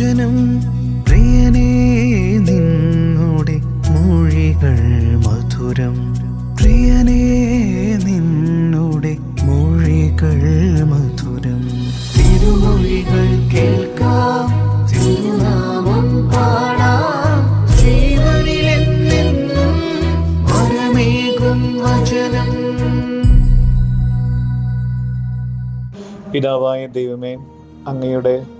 മോചനം പ്രിയനേ നിന്നോടെ മൊഴികൾ മധുരം. പ്രിയനേ നിന്നോടെ മൊഴികൾ മധുരം. തിരുമൊഴികൾ കേൾക്കാം പാടാം. വചനം. പിതാവായ ദൈവമേ അങ്ങയുടെ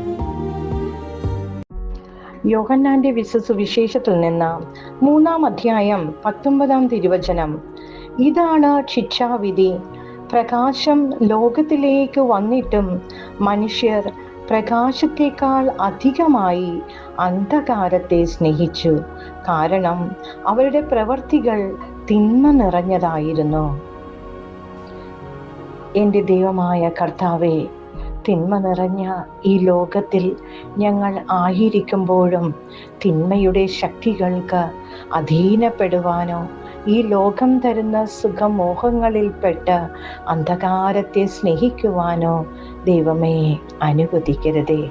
യോഹന്നാന്റെ വിശ്വസുവിശേഷത്തിൽ നിന്ന് മൂന്നാം അധ്യായം പത്തൊമ്പതാം തിരുവചനം. ഇതാണ് ശിക്ഷാവിധി. പ്രകാശം ലോകത്തിലേക്ക് വന്നിട്ടും മനുഷ്യർ പ്രകാശത്തേക്കാൾ അധികമായി അന്ധകാരത്തെ സ്നേഹിച്ചു. കാരണം അവരുടെ പ്രവർത്തികൾ തിന്മ നിറഞ്ഞതായിരുന്നു. എന്റെ ദൈവമായ കർത്താവെ തിന്മ നിറഞ്ഞ ഈ ലോകത്തിൽ ഞങ്ങൾ ആയിരിക്കുമ്പോഴും തിന്മയുടെ ശക്തികൾക്ക് അധീനപ്പെടുവാനോ ഈ ലോകം തരുന്ന സുഖമോഹങ്ങളിൽപ്പെട്ട് അന്ധകാരത്തെ സ്നേഹിക്കുവാനോ ദൈവമേ അനുവദിക്കരുതേ.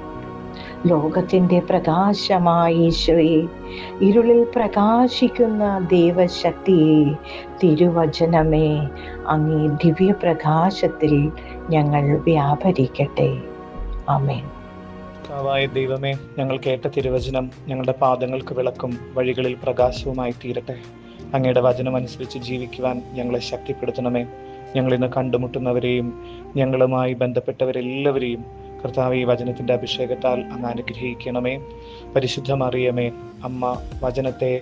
ലോകത്തിന്റെ പ്രകാശമായ ഈശോയെ ഇരുളിൽ പ്രകാശിക്കുന്ന ദൈവശക്തിയെ തിരുവചനമേ അങ്ങേ ദിവ്യപ്രകാശത്തിൽ ഞങ്ങൾ വ്യാപരിക്കട്ടെ. ആമേൻ. കർത്താവായ ദൈവമേ ഞങ്ങൾ കേട്ട തിരുവചനം ഞങ്ങളുടെ പാദങ്ങൾക്ക് വിളക്കും വഴികളിൽ പ്രകാശവുമായി തീരട്ടെ. അങ്ങയുടെ വചനം അനുസരിച്ച് ജീവിക്കുവാൻ ഞങ്ങളെ ശക്തിപ്പെടുത്തണമേ. ഞങ്ങൾ ഇന്ന് കണ്ടുമുട്ടുന്നവരെയും ഞങ്ങളുമായി ബന്ധപ്പെട്ടവരെല്ലാവരെയും കർത്താവ് ഈ വചനത്തിന്റെ അഭിഷേകത്താൽ അങ്ങ് അനുഗ്രഹിക്കണമേ. പരിശുദ്ധമറിയമേ അമ്മ വചനത്തെ